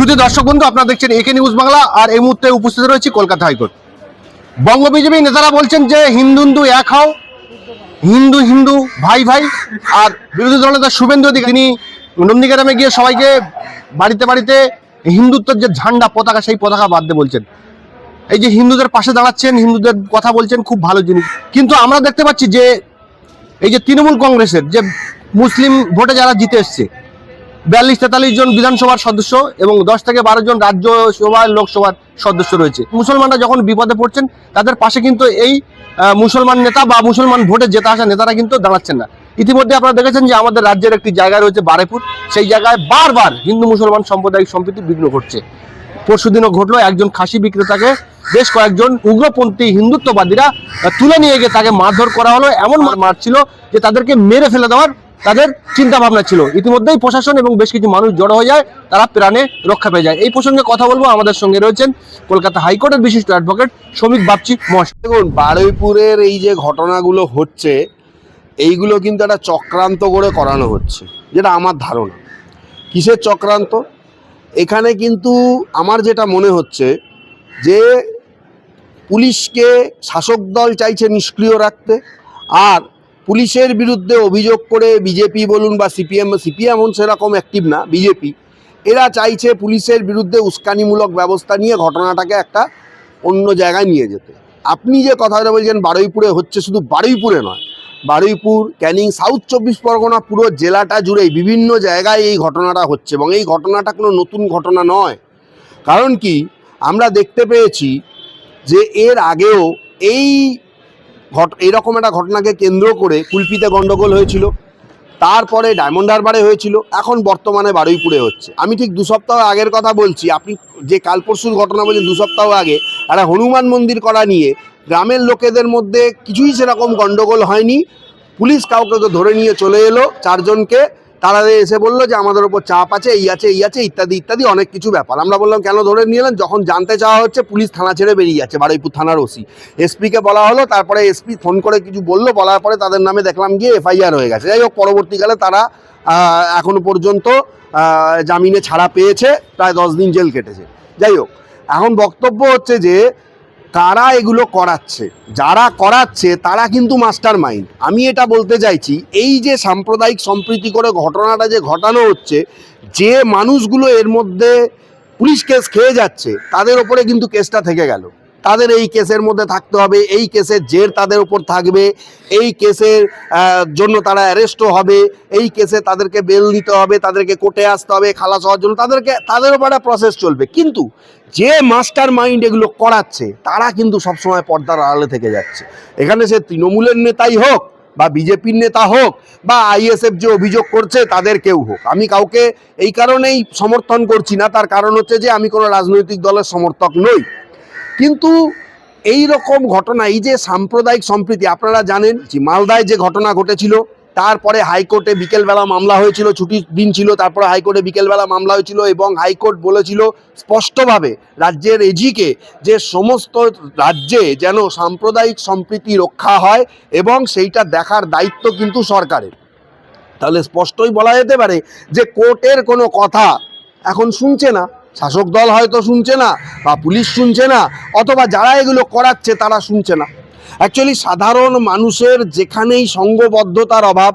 শুধু দর্শক বন্ধু, আপনারা দেখছেন একে নিউজ বাংলা, আর এই মুহূর্তে উপস্থিত রয়েছে কলকাতা হাইকোর্ট। বঙ্গ বিজেপি নেতারা বলছেন যে হিন্দু হিন্দু এক হও, হিন্দু হিন্দু ভাই ভাই, আর বিরোধী দলনেতা শুভেন্দু অধিকারী, তিনি নন্দীগ্রামে গিয়ে সবাইকে বাড়িতে বাড়িতে হিন্দুত্বের যে ঝান্ডা পতাকা, সেই পতাকা বাঁধতে বলছেন। এই যে হিন্দুদের পাশে দাঁড়াচ্ছেন, হিন্দুদের কথা বলছেন, খুব ভালো জিনিস। কিন্তু আমরা দেখতে পাচ্ছি যে, এই যে তৃণমূল কংগ্রেসের যে মুসলিম ভোটে যারা জিতে এসছে বিয়াল্লিশ তেতাল্লিশ জন বিধানসভার সদস্য এবং দশ থেকে বারো জন রাজ্যসভার লোকসভার সদস্য রয়েছে। মুসলমানরা যখন বিপদে পড়ছেন, তাদের পাশে কিন্তু এই মুসলমান নেতা বা মুসলমান ভোটে জেতা আসা নেতারা কিন্তু দাঁড়াচ্ছেন না। ইতিমধ্যে আপনারা দেখেছেন যে আমাদের রাজ্যের একটি জায়গা রয়েছে বারেপুর সেই জায়গায় বারবার হিন্দু মুসলমান সাম্প্রদায়িক সম্প্রীতি বিঘ্ন ঘটছে। পরশুদিনও ঘটলো, একজন খাসি বিক্রেতাকে বেশ কয়েকজন উগ্রপন্থী হিন্দুত্ববাদীরা তুলে নিয়ে গিয়ে তাকে মারধর করা হলো। এমন মার, মারছিল যে তাদেরকে মেরে ফেলে দেওয়ার তাদের চিন্তা ভাবনা ছিল। ইতিমধ্যেই প্রশাসন এবং বেশ কিছু মানুষ জড়ো হয়ে যায়, তারা প্রাণে রক্ষা পেয়ে যায়। এই প্রসঙ্গে কথা বলব আমাদের সঙ্গে রয়েছেন কলকাতা হাইকোর্টের বিশিষ্ট অ্যাডভোকেট শ্রমিক বাপচি মহাশয়। দেখুন, বারুইপুরের এই যে ঘটনাগুলো হচ্ছে, এইগুলো কিন্তু একটা চক্রান্ত করে করানো হচ্ছে, যেটা আমার ধারণা। কিসের চক্রান্ত? এখানে কিন্তু আমার যেটা মনে হচ্ছে যে, পুলিশকে শাসক দল চাইছে নিষ্ক্রিয় রাখতে, আর পুলিশের বিরুদ্ধে অভিযোগ করে বিজেপি বলুন বা সিপিএম সিপিএম সেরকম অ্যাক্টিভ না, বিজেপি। এরা চাইছে পুলিশের বিরুদ্ধে উস্কানিমূলক ব্যবস্থা নিয়ে ঘটনাটাকে একটা অন্য জায়গায় নিয়ে যেতে। আপনি যে কথাটা বলছেন বারুইপুরে হচ্ছে শুধু বারুইপুরে নয়, বারুইপুর, ক্যানিং, সাউথ চব্বিশ পরগনা পুরো জেলাটা জুড়েই বিভিন্ন জায়গায় এই ঘটনাটা হচ্ছে এবং এই ঘটনাটা কোনো নতুন ঘটনা নয়। কারণ কি? আমরা দেখতে পেয়েছি যে এর আগেও এই ঘট এইরকম একটা ঘটনাকে কেন্দ্র করে কুলপিতে গণ্ডগোল হয়েছিল। তারপরে ডায়মন্ড হারবারে হয়েছিল। এখন বর্তমানে বারুইপুরে হচ্ছে। আমি ঠিক দু সপ্তাহ আগের কথা বলছি, আপনি যে কাল পরশুর ঘটনা বলছেন দু সপ্তাহ আগে, একটা হনুমান মন্দির করা নিয়ে গ্রামের লোকেদের মধ্যে কিছুই সেরকম গণ্ডগোল হয়নি। পুলিশ কাউকে তো ধরে নিয়ে চলে এলো চারজনকে। তারা এসে বলল যে আমাদের ওপর চাপ আছে, এই আছে এই আছে, ইত্যাদি ইত্যাদি, অনেক কিছু ব্যাপার। আমরা বললাম, কেন ধরে নিয়ে এলেন? যখন জানতে চাওয়া হচ্ছে, পুলিশ থানা ছেড়ে বেরিয়ে যাচ্ছে, বারুইপুর থানার ওসি। এসপিকে বলা হলো, তারপরে এসপি ফোন করে কিছু বলল, বলার পরে তাদের নামে দেখলাম গিয়ে এফআইআর হয়ে গেছে। যাই হোক, পরবর্তীকালে তারা এখনও পর্যন্ত জামিনে ছাড়া পেয়েছে, প্রায় দশ দিন জেল কেটেছে। যাই হোক, এখন বক্তব্য হচ্ছে যে কারা এগুলো করাচ্ছে। যারা করাচ্ছে, তারা কিন্তু মাস্টার মাইন্ড আমি এটা বলতে চাইছি, এই যে সাম্প্রদায়িক সম্প্রীতি করে ঘটনাটা যে ঘটানো হচ্ছে, যে মানুষগুলো এর মধ্যে পুলিশ কেস খেয়ে যাচ্ছে, তাদের ওপরে কিন্তু কেসটা থেকে গেল। তাদের এই কেসের মধ্যে থাকতে হবে, এই কেসের জের তাদের উপর থাকবে, এই কেসের জন্য তারা অ্যারেস্টও হবে, এই কেসে তাদেরকে বেল নিতে হবে, তাদেরকে কোর্টে আসতে হবে, খালাস হওয়ার জন্য তাদেরকে, তাদের উপর একটা প্রসেস চলবে। কিন্তু যে মাস্টার মাইন্ড এগুলো করাচ্ছে, তারা কিন্তু সবসময় পর্দার আড়ালে থেকে যাচ্ছে। এখানে সে তৃণমূলের নেতাই হোক বা বিজেপির নেতা হোক বা আইএসএফ যে অভিযোগ করছে, তাদের কেউ হোক। আমি কাউকে এই কারণেই সমর্থন করছি না, তার কারণ হচ্ছে যে আমি কোনো রাজনৈতিক দলের সমর্থক নই। কিন্তু এই রকম ঘটনা, এই যে সাম্প্রদায়িক সম্প্রীতি, আপনারা জানেন যে মালদায় যে ঘটনা ঘটেছিল, তারপরে হাইকোর্টে বিকেলবেলা মামলা হয়েছিল, ছুটির দিন ছিল, তারপরে হাইকোর্টে বিকেলবেলা মামলা হয়েছিল এবং হাইকোর্ট বলেছিল স্পষ্টভাবে রাজ্যের এজিকে যে সমস্ত রাজ্যে যেন সাম্প্রদায়িক সম্প্রীতি রক্ষা হয় এবং সেইটা দেখার দায়িত্ব কিন্তু সরকারের। তাহলে স্পষ্টই বলা যেতে পারে যে কোর্টের কোনো কথা এখন শুনছে না। শাসক দল হয়তো শুনছে না বা পুলিশ শুনছে না, অথবা যারা এগুলো করাচ্ছে তারা শুনছে না। অ্যাকচুয়ালি সাধারণ মানুষের যেখানেই সঙ্গবদ্ধতার অভাব,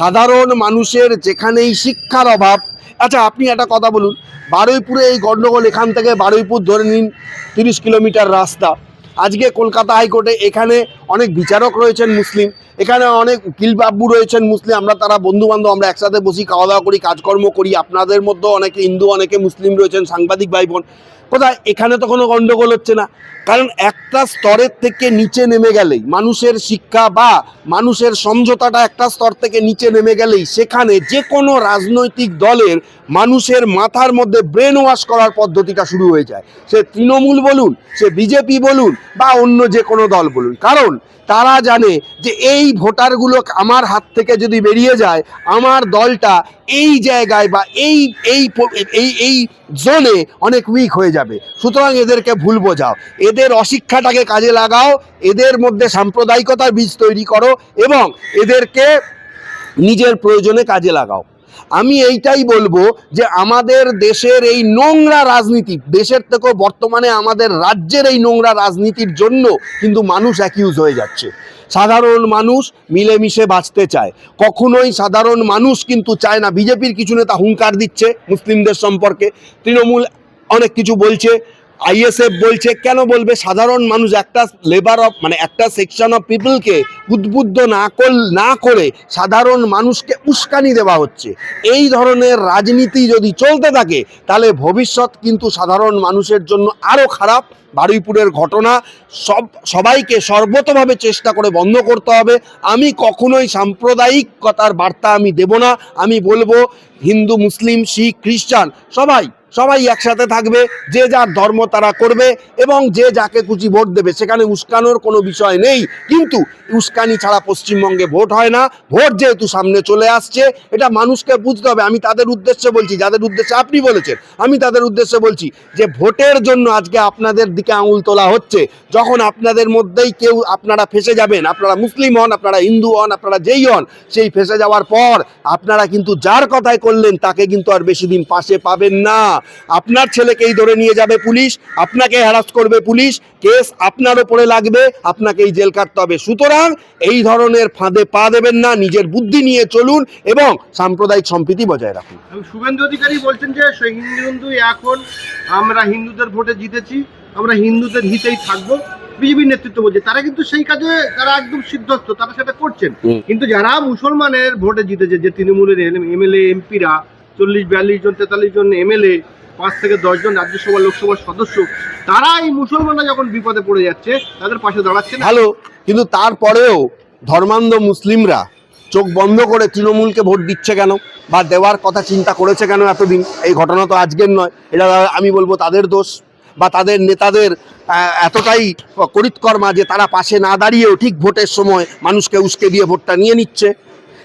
সাধারণ মানুষের যেখানেই শিক্ষার অভাব আচ্ছা আপনি একটা কথা বলুন, বারুইপুরে এই গণ্ডগোল এখান থেকে বারুইপুর ধরে নিন, তিরিশ কিলোমিটার রাস্তা। আজকে কলকাতা হাইকোর্টে এখানে অনেক বিচারক রয়েছেন মুসলিম, এখানে অনেক উকিল বাবু রয়েছেন মুসলিম, আমরা তারা বন্ধু বান্ধব আমরা একসাথে বসি, খাওয়া দাওয়া করি, কাজকর্ম করি, আপনাদের মধ্যে অনেকে হিন্দু, অনেকে মুসলিম রয়েছেন, সাংবাদিক ভাই বোন। কোথায় এখানে তো কোনো গণ্ডগোল হচ্ছে না। কারণ একটা স্তরের থেকে নিচে নেমে গেলেই, মানুষের শিক্ষা বা মানুষের সমঝোতাটা একটা স্তর থেকে নিচে নেমে গেলেই, সেখানে যে কোনো রাজনৈতিক দলের মানুষের মাথার মধ্যে ব্রেন ওয়াশ করার পদ্ধতিটা শুরু হয়ে যায়। সে তৃণমূল বলুন, সে বিজেপি বলুন, বা অন্য যে কোনো দল বলুন। কারণ তারা জানে যে এই ভোটারগুলো আমার হাত থেকে যদি বেরিয়ে যায়, আমার দলটা এই জায়গায় বা এই এই এই এই জোনে অনেক উইক হয়ে যাবে। সুতরাং এদেরকে ভুল বোঝাও। এদের অশিক্ষাটাকে কাজে লাগাও, এদের মধ্যে সাম্প্রদায়িকতার বীজ তৈরি করো এবং এদেরকে নিজের প্রয়োজনে কাজে লাগাও। আমি এইটাই বলব যে আমাদের দেশের এই নোংরা রাজনীতি, দেশের থেকেও বর্তমানে আমাদের রাজ্যের এই নোংরা রাজনীতির জন্য কিন্তু মানুষ অ্যাকিউজ হয়ে যাচ্ছে। সাধারণ মানুষ মিলেমিশে বাঁচতে চায়। কখনোই সাধারণ মানুষ কিন্তু চায় না। বিজেপির কিছু নেতা হুঙ্কার দিচ্ছে মুসলিমদের সম্পর্কে। তৃণমূল অনেক কিছু বলছে। আইএসএফ বলছে, কেন বলবে? সাধারণ মানুষ একটা লেবার অফ মানে একটা সেকশন অফ পিপলকে উদ্বুদ্ধ না কর, না করে সাধারণ মানুষকে উস্কানি দেওয়া হচ্ছে। এই ধরনের রাজনীতি যদি চলতে থাকে, তাহলে ভবিষ্যৎ কিন্তু সাধারণ মানুষের জন্য আরও খারাপ। বারুইপুরের ঘটনা সব, সবাইকে সর্বতভাবে চেষ্টা করে বন্ধ করতে হবে। আমি কখনোই সাম্প্রদায়িকতার বার্তা আমি দেব না। আমি বলব, হিন্দু, মুসলিম, শিখ, খ্রিস্টান, সবাই সবাই একসাথে থাকবে, যে যার ধর্ম তারা করবে এবং যে যাকে খুশি ভোট দেবে, সেখানে উস্কানোর কোনো বিষয় নেই। কিন্তু উস্কানি ছাড়া পশ্চিমবঙ্গে ভোট হয় না, ভোট যেহেতু সামনে চলে আসছে, এটা মানুষকে বুঝতে হবে। আমি তাদের উদ্দেশ্যে বলছি, যাদের উদ্দেশ্যে আপনি বলেছেন, আমি তাদের উদ্দেশ্যে বলছি যে ভোটের জন্য আজকে আপনাদের দিকে আঙুল তোলা হচ্ছে। যখন আপনাদের মধ্যেই কেউ আপনারা ফেসে যাবেন, আপনারা মুসলিম হন, আপনারা হিন্দু হন, আপনারা যেই হন, সেই ফেসে যাওয়ার পর আপনারা কিন্তু যার কথাই করলেন, তাকে কিন্তু আর বেশি দিন পাশে পাবেন না। আপনার ছেলেকেই ধরে নিয়ে যাবে পুলিশ আপনাকে হ্যারাস করবে পুলিশ কেস আপনার ওপরে লাগবে আপনাকেই জেল কাটতে হবে। সুতরাং এই ধরনের ফাঁদে পা দেবেন না নিজের বুদ্ধি নিয়ে চলুন এবং সাম্প্রদায়িক সম্প্রীতি বজায় রাখুন। শুভেন্দু অধিকারী বলছেন যে হিন্দু হিন্দু এখন আমরা হিন্দুদের ভোটে জিতেছি আমরা হিন্দুদের হিতেই থাকব। বিজেপির নেতৃত্ব বলছে তারা কিন্তু সেই কাজে তারা একদম সিদ্ধস্ত তারা সেটা করছেন। কিন্তু যারা মুসলমানের ভোটে জিতেছে যে তৃণমূলের এমএলএ এমপিরা চল্লিশ, বিয়াল্লিশ জন, তেতাল্লিশ জন এমএলএ, পাঁচ থেকে দশজন রাজ্যসভা লোকসভার সদস্য তারা এই মুসলমানরা যখন বিপদে পড়ে যাচ্ছে, তাদের পাশে দাঁড়াচ্ছে ভালো, কিন্তু তারপরেও ধর্মান্ধ মুসলিমরা চোখ বন্ধ করে তৃণমূলকে ভোট দিচ্ছে কেন? বা দেওয়ার কথা চিন্তা করেছে কেন এতদিন? এই ঘটনা তো আজকের নয়। এটা আমি বলব তাদের দোষ বা তাদের নেতাদের এতটাই করিতকর্মা যে তারা পাশে না দাঁড়িয়েও ঠিক ভোটের সময় মানুষকে উস্কে দিয়ে ভোটটা নিয়ে নিচ্ছে।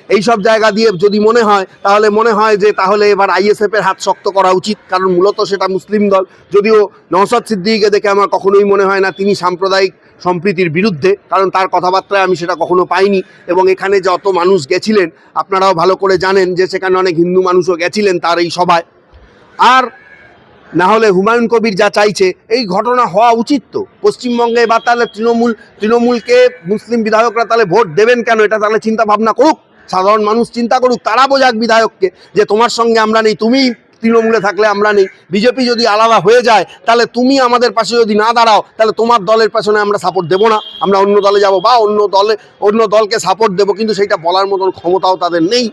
এই সব জায়গা দিয়ে যদি মনে হয়, তাহলে মনে হয় যে তাহলে এবার আইএসএফ এর হাত শক্ত করা উচিত। কারণ মূলত সেটা মুসলিম দল। যদিও নওসাদ সিদ্দিকীকে দেখে আমার কখনোই মনে হয় না তিনি সাম্প্রদায়িক সম্প্রীতির বিরুদ্ধে, কারণ তার কথাবার্তায় আমি সেটা কখনো পাইনি। এবং এখানে যত মানুষ গেছিলেন, আপনারাও ভালো করে জানেন যে সেখানে অনেক হিন্দু মানুষও গেছিলেন তার এই সভায়। আর না হলে হুমায়ুন কবির যা চাইছে, এই ঘটনা হওয়া উচিত তো। পশ্চিমবঙ্গে বা তাহলে তৃণমূল, তৃণমূলকে মুসলিম বিধায়করা তাহলে ভোট দেবেন কেন? এটা তাহলে চিন্তা ভাবনা করুক। সাধারণ মানুষ চিন্তা করুক, তারা বোঝাক বিধায়ককে যে তোমার সঙ্গে আমরা নেই, তুমি তৃণমূলে থাকলে আমরা নেই, বিজেপি যদি আলাদা হয়ে যায়, তাহলে তুমি আমাদের পাশে যদি না দাঁড়াও, তাহলে তোমার দলের পেছনে আমরা সাপোর্ট দেবো না। আমরা অন্য দলে যাব বা অন্য দলে, অন্য দলকে সাপোর্ট দেবো, কিন্তু সেইটা বলার মতন ক্ষমতাও তাদের নেই।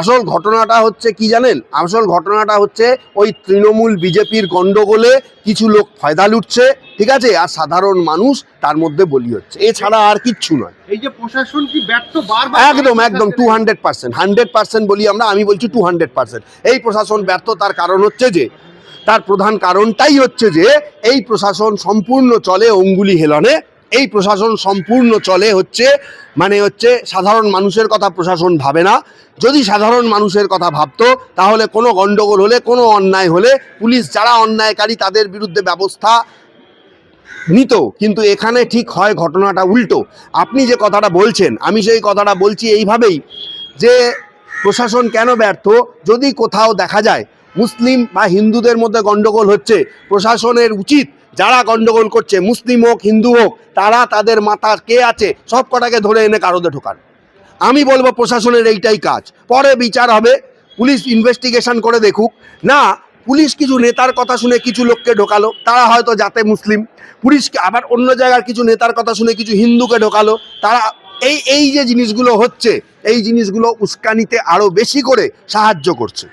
আসল ঘটনাটা হচ্ছে কি জানেন? আসল ঘটনাটা হচ্ছে ওই তৃণমূল বিজেপির গণ্ডগোলে কিছু লোক ফায়দা লুটছে ঠিক আছে? আর সাধারণ মানুষ তার মধ্যে বলি হচ্ছে। এছাড়া আর কিচ্ছু নয়। এই যে প্রশাসন কি ব্যর্থ বারবার একদম একদম two hundred percent hundred percent বলি আমরা আমি বলছি টু হান্ড্রেড পার্সেন্ট এই প্রশাসন ব্যর্থ তার কারণ হচ্ছে যে তার প্রধান কারণটাই হচ্ছে যে এই প্রশাসন সম্পূর্ণ চলে অঙ্গুলি হেলনে। এই প্রশাসন সম্পূর্ণ চলে হচ্ছে মানে হচ্ছে সাধারণ মানুষের কথা প্রশাসন ভাবে না। যদি সাধারণ মানুষের কথা ভাবতো তাহলে কোনো গণ্ডগোল হলে কোনো অন্যায় হলে পুলিশ যারা অন্যায়কারী তাদের বিরুদ্ধে ব্যবস্থা নিত, কিন্তু এখানে ঠিক হয় ঘটনাটা উল্টো। আপনি যে কথাটা বলছেন, আমি সেই কথাটা বলছি এইভাবেই যে প্রশাসন কেন ব্যর্থ? যদি কোথাও দেখা যায় মুসলিম বা হিন্দুদের মধ্যে গন্ডগোল হচ্ছে, প্রশাসনের উচিত যারা গন্ডগোল করছে, মুসলিম হোক, হিন্দু হোক, তারা তাদের মাথা কে আছে, সব কটাকে ধরে এনে কারোদে ঢোকান। আমি বলব প্রশাসনের এইটাই কাজ। পরে বিচার হবে, পুলিশ ইনভেস্টিগেশন করে দেখুক। না পুলিশ কিছু নেতার কথা শুনে কিছু লোককে ঢোকালো। তারা হয়তো যাতে মুসলিম। পুলিশকে আবার অন্য জায়গার কিছু নেতার কথা শুনে কিছু হিন্দুকে ঢোকালো। তারা এই এই যে জিনিসগুলো হচ্ছে, এই জিনিসগুলো উস্কানিতে আরও বেশি করে সাহায্য করছে।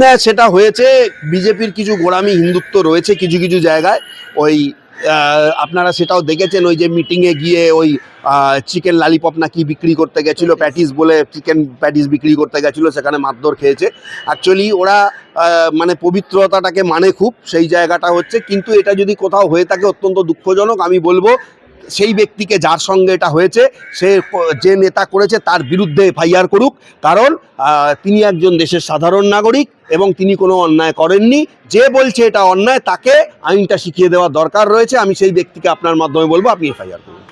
না, সেটা হয়েছে, বিজেপির কিছু গোড়ামি হিন্দুত্ব রয়েছে কিছু কিছু জায়গায়। ওই আপনারা সেটাও দেখেছেন ওই যে মিটিংয়ে গিয়ে ওই চিকেন লালিপপ না কি বিক্রি করতে গেছিল প্যাটিস বলে চিকেন প্যাটিস বিক্রি করতে গেছিল, সেখানে মারধর খেয়েছে। অ্যাকচুয়ালি ওরা মানে পবিত্রতাটাকে মানে খুব, সেই জায়গাটা হচ্ছে। কিন্তু এটা যদি কোথাও হয়ে থাকে অত্যন্ত দুঃখজনক, আমি বলব সেই ব্যক্তিকে যার সঙ্গে এটা হয়েছে, সে যে নেতা করেছে তার বিরুদ্ধে এফআইআর করুক। কারণ তিনি একজন দেশের সাধারণ নাগরিক এবং তিনি কোনো অন্যায় করেননি। যে বলছে এটা অন্যায়, তাকে আইনটা শিখিয়ে দেওয়ার দরকার রয়েছে। আমি সেই ব্যক্তিকে আপনার মাধ্যমে বলব, আপনি এফআইআর করুন।